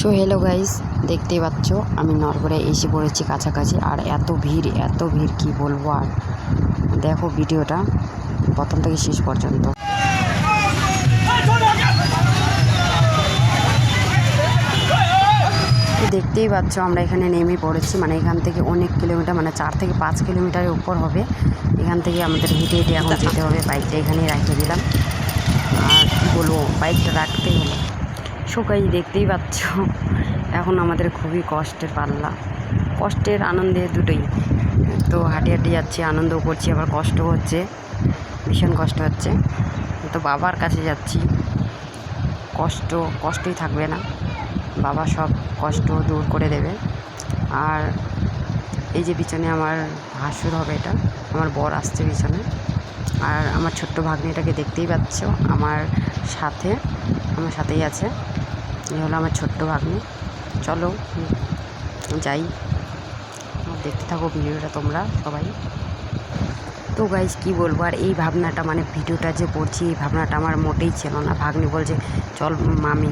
So hello guys দেখতেই পাচ্ছ, আমি নরগড়ায় এসে পড়েছি কাছাকাছি, আর এত ভিড় এত ভিড়, কি বলব আর? দেখো ভিডিওটা, প্রথম থেকে শেষ পর্যন্ত। দেখতেই পাচ্ছ, আমরা এখানে নেমে পড়েছি মানে এখান থেকে অনেক কিলোমিটার মানে চার থেকে পাঁচ কিলোমিটারের উপর হবে। এখান থেকে আমাদের হেঁটে হেঁটে এখন যেতে হবে বাইকটা এখানেই রাখিয়ে দিলাম। আর কী বলব বাইকটা রাখতেই হলো সকাই দেখতেই পাচ্ছ। এখন আমাদের খুবই কষ্টের পাল্লা। কষ্টের আনন্দে দুটোই। তো হাঁটি হাঁটি যাচ্ছি, আনন্দও করছি, আবার কষ্টও হচ্ছে। ভীষণ কষ্ট হচ্ছে। তো বাবার কাছে যাচ্ছি। কষ্ট, কষ্টই থাকবে না। বাবা সব কষ্ট দূর করে দেবে। আর এই যে পিছনে আমার ভাসুর হবে এটা, আমার বর আসছে পিছনে। আর আমার ছোট্ট ভাগ্নিটাকে দেখতেই পাচ্ছ, আমার সাথে। আমার সাথেই আছে। এই হলো আমার ছোট্ট ভাগ্নি। চলো, যাই। দেখতে থাকো ভিডিওটা তোমরা সবাই। তো গাইজ কী বলব? আর এই ভাবনাটা মানে ভিডিওটা যে করছি, এই ভাবনাটা আমার মোটেই ছিল না। ভাগ্নি বলছে, চল মামি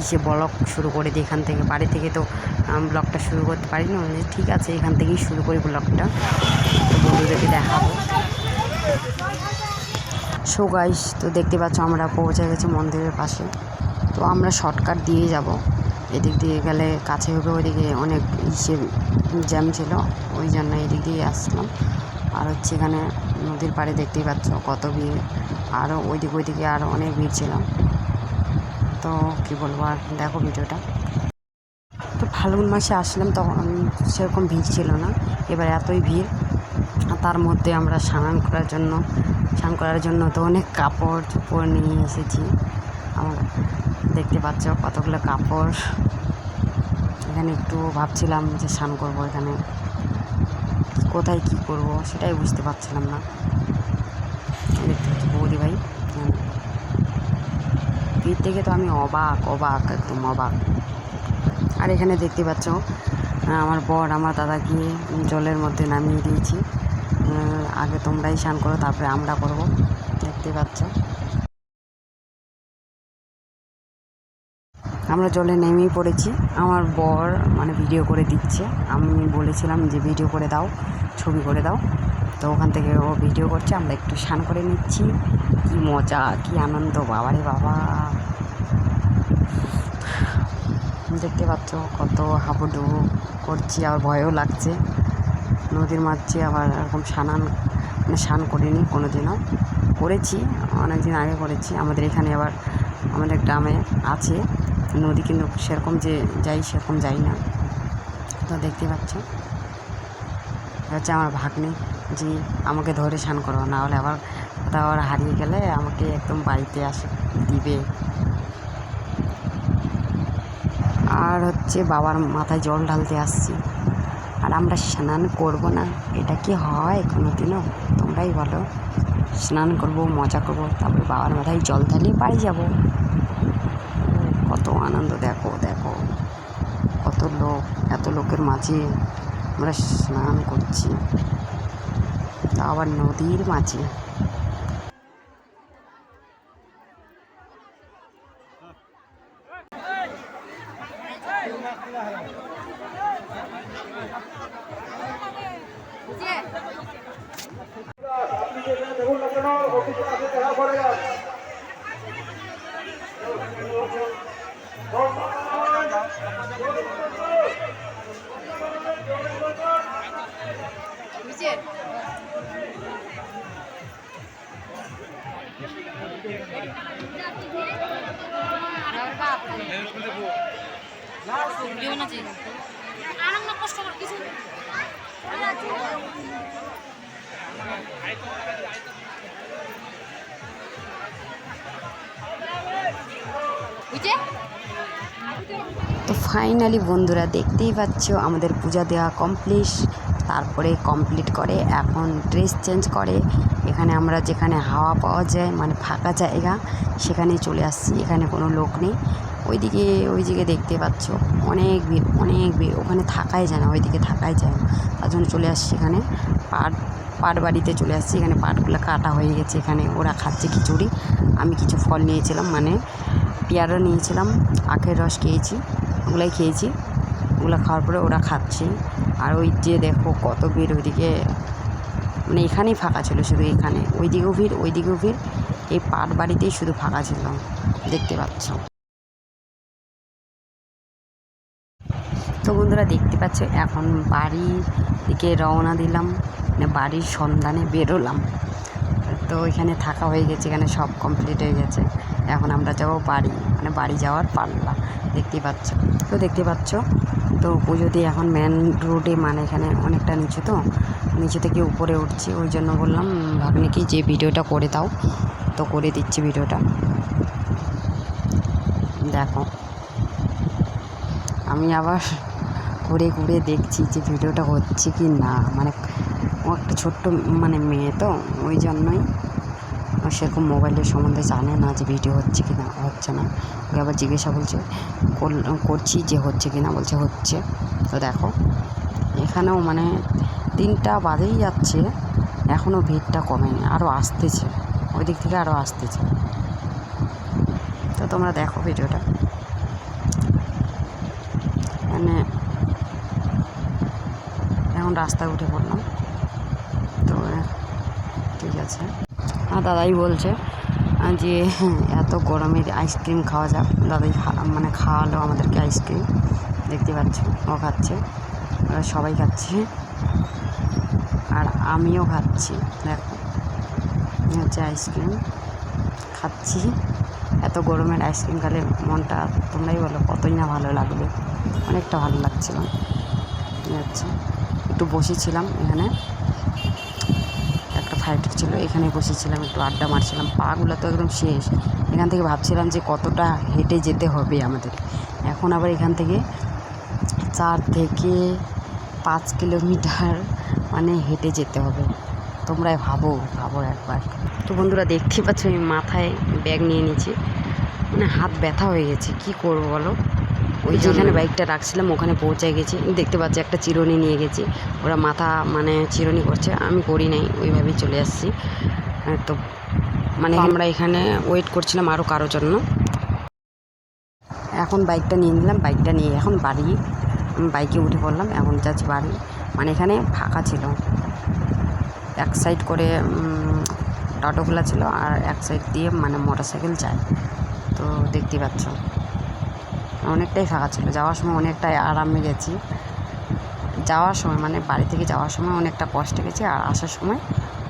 ইসে ব্লগ শুরু করে দিই এখান থেকে। বাড়ি থেকে তো ব্লগটা শুরু করতে পারি না ঠিক আছে, এখান থেকেই শুরু করি ব্লগটা বন্ধুদেরকে দেখাবো। সো গাইস তো দেখতে পাচ্ছ আমরা পৌঁছে গেছি মন্দিরের পাশে। তো আমরা শর্টকাট দিয়ে যাব। এদিক দিয়ে গেলে কাছে হবে ওইদিকে অনেক ইসে জ্যাম ছিল, ওই জন্য এদিক দিয়ে আসলাম। আর হচ্ছে এখানে নদীর পাড়ে দেখতেই পাচ্ছ কত ভিড়। আরও ওইদিক ওইদিকে আরও অনেক ভিড় ছিল। তো কী বলব আর, দেখো ভিডিওটা। তো ফাল্গুন মাসে আসলাম তখন সেরকম ভিড় ছিল না। এবার এতই ভিড়। তার মধ্যে আমরা স্নান করার জন্য, স্নান করার জন্য তো অনেক কাপড় চোপড় নিয়ে এসেছি। আমার দেখতে পাচ্ছ কতগুলো কাপড়। এখানে একটু ভাবছিলাম যে স্নান করব এখানে। কোথায় কী করব সেটাই বুঝতে পারছিলাম না। বৌদি ভাই হ্যাঁ। ভিড় থেকে তো আমি অবাক অবাক, একদম অবাক। আর এখানে দেখতে পাচ্ছ, আমার বর আমার দাদাকে জলের মধ্যে নামিয়ে দিয়েছি। আগে তোমরাই স্নান করো, তারপরে আমরা করব। দেখতে পাচ্ছ? আমরা জলে নেমেই পড়েছি। আমার বর মানে ভিডিও করে দিচ্ছে। আমি বলেছিলাম যে ভিডিও করে দাও, ছবি করে দাও। তো ওখান থেকে ও ভিডিও করছে, আমরা একটু স্নান করে নিচ্ছি। কি মজা, কি আনন্দ, বাবারে বাবা। দেখতে পাচ্ছ কত হাবুডুবু করছি, আর ভয়ও লাগছে। নদীর মাঝে আবার এরকম স্নান মানে স্নান করিনি কোনো দিনও করেছি অনেক দিন আগে করেছি। আমাদের এখানে আবার আমাদের গ্রামে আছে। নদী কিন্তু সেরকম যে যাই, সেরকম যাই না। তো দেখতে পাচ্ছ। হচ্ছে আমার ভাগ্নে, যে আমাকে ধরে স্নান করো না হলে আবার কোথাও আবার হারিয়ে গেলে আমাকে একদম বাড়িতে আসে, দিবে। আর হচ্ছে বাবার মাথায় জল ঢালতে আসছি। আর আমরা স্নান করব না। এটা কি হয় কোনো দিনও তোমরাই বলো। স্নান করব, মজা করব, তারপরে বাবার মাথায় জল ঢালিয়ে বাড়ি যাব। কত আনন্দ, দেখো দেখো। কত লোক, এত লোকের মাঝে আমরা স্নান করছি। আবার নদীর মাঝে। তো ফাইনালি বন্ধুরা দেখতেই পাচ্ছ আমাদের পূজা দেওয়া কমপ্লিট তারপরে কমপ্লিট করে, এখন ড্রেস চেঞ্জ করে। এখানে আমরা যেখানে হাওয়া পাওয়া যায় মানে ফাঁকা জায়গা, সেখানে চলে আসছি। এখানে কোনো লোক নেই। ওইদিকে ওইদিকে দেখতে পাচ্ছ, অনেক ভিড় অনেক ভিড়। ওখানে থাকাই যায় না, ওইদিকে থাকাই যায় না। তার জন্য চলে আসছি এখানে। পাট পাট বাড়িতে চলে আসছি। এখানে পাটগুলো কাটা হয়ে গেছে। এখানে ওরা খাচ্ছে খিচুড়ি। আমি কিছু ফল নিয়েছিলাম মানে পেয়ারা নিয়েছিলাম, আখের রস খেয়েছি, ওগুলাই খেয়েছি। ওগুলো খাওয়ার পরে ওরা খাচ্ছে। আর ওই যে দেখো কত ভিড় ওইদিকে মানে এখানেই ফাঁকা ছিল শুধু এখানে। ওইদিকেও ভিড় ওইদিকেও ভিড়। এই পাট বাড়িতেই শুধু ফাঁকা ছিল, দেখতে পাচ্ছ। তো বন্ধুরা দেখতে পাচ্ছ, এখন বাড়ি দিকে রওনা দিলাম মানে বাড়ির সন্ধানে বেরোলাম। তো এখানে থাকা হয়ে গেছে, এখানে সব কমপ্লিট হয়ে গেছে। এখন আমরা যাব বাড়ি মানে বাড়ি যাওয়ার পাল্লা, দেখতে পাচ্ছ। তো দেখতে পাচ্ছ তো পুজো দিয়ে এখন মেন রোডে মানে এখানে অনেকটা নিচু তো, নিচু থেকে উপরে উঠছি। ওই জন্য বললাম ভাগ্নিকে যে ভিডিওটা করে দাও। তো করে দিচ্ছি ভিডিওটা। দেখো। আমি আবার ঘুরে ঘুরে দেখছি যে ভিডিওটা হচ্ছে কি না। মানে ও একটা ছোট্ট মানে মেয়ে তো, ওই জন্যই ও সেরকম মোবাইলের সম্বন্ধে জানে না যে ভিডিও হচ্ছে কি না হচ্ছে না। ওকে আবার জিজ্ঞাসা বলছে করছি যে হচ্ছে কি না বলছে, হচ্ছে। তো দেখো, এখানেও মানে তিনটা বাজেই যাচ্ছে এখনও ভিড়টা কমেনি আরও আসতেছে। ওই দিক থেকে আরও আসতেছে। তো তোমরা দেখো ভিডিওটা। মানে এখন রাস্তায় উঠে পড়লাম। তো, ঠিক আছে। আর দাদাই বলছে যে এত গরমে আইসক্রিম খাওয়া যাক। দাদাই মানে খাওয়ালো আমাদেরকে আইসক্রিম দেখতে পাচ্ছ, ও খাচ্ছে, ওরা সবাই খাচ্ছে, আর আমিও খাচ্ছি, দেখো হচ্ছে আইসক্রিম খাচ্ছি, এত গরমের আইসক্রিম খেলে মনটা, তোমরাই বলো, কতই না ভালো লাগবে, অনেকটা ভালো লাগছিল একটু বসেছিলাম এখানে ফাইটার ছিল, এখানে বসেছিলাম, একটু আড্ডা মারছিলাম, পাগুলো তো একদম শেষ। এখান থেকে ভাবছিলাম যে কতটা হেঁটে যেতে হবে আমাদের। এখন আবার এখান থেকে চার থেকে পাঁচ কিলোমিটার মানে হেঁটে যেতে হবে। তোমরা ভাবো ভাবো একবার। তো বন্ধুরা, দেখতে পাচ্ছ আমি মাথায় ব্যাগ নিয়ে নিয়েছি। মানে হাত ব্যথা হয়ে গেছে, কি করব বলো? ওই যেখানে বাইকটা রাখছিলাম ওখানে পৌঁছে গেছি। দেখতে পাচ্ছি একটা চিরুনি নিয়ে গেছি। ওরা মাথা মানে চিরুনি করছে আমি করি নাই ওইভাবেই চলে আসছি। তো মানে আমরা এখানে ওয়েট করছিলাম আরও কারোর জন্য। এখন বাইকটা নিয়ে নিলাম বাইকটা নিয়ে এখন বাড়ি। বাইকে উঠে পড়লাম এখন যাচ্ছি বাড়ি। মানে এখানে ফাঁকা ছিল। এক সাইড করে টোটোগুলো ছিল আর এক সাইড দিয়ে মানে মোটর সাইকেল যায়। তো দেখতে পাচ্ছ। অনেকটাই ফাঁকা ছিল। যাওয়ার সময় অনেকটাই আরামে গেছি। যাওয়ার সময় মানে বাড়ি থেকে যাওয়ার সময় অনেকটা কষ্টে গেছি আর আসার সময়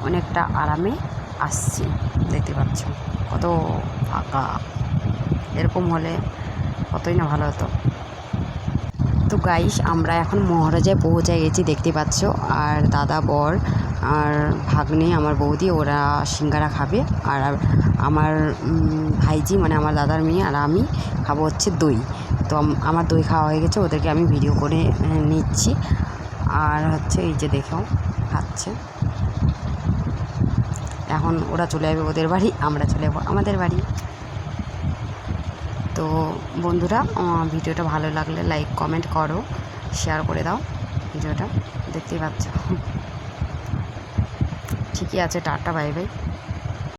অনেকটা আরামে আসছি, দেখতে পাচ্ছ। কত ফাঁকা। এরকম হলে কতই না ভালো হতো। তো গাইস আমরা এখন মহারাজায় পৌঁছে গেছি, দেখতে পাচ্ছ। আর দাদা বর আর ভাগ্নে আমার বৌদি, ওরা সিঙ্গারা খাবে। আর আমার ভাইজি মানে আমার দাদার মেয়ে আর আমি খাব হচ্ছে দই। তো আমার দই খাওয়া হয়ে গেছে, ওদেরকে আমি ভিডিও করে নিচ্ছি। আর হচ্ছে এই যে দেখো, খাচ্ছে। এখন ওরা চলে যাবে ওদের বাড়ি, আমরা চলে যাব আমাদের বাড়ি। তো বন্ধুরা ভিডিওটা ভালো লাগলে লাইক কমেন্ট করো শেয়ার করে দাও, ভিডিওটা। দেখতেই পাচ্ছ। ঠিকই আছে টাটা বাই বাই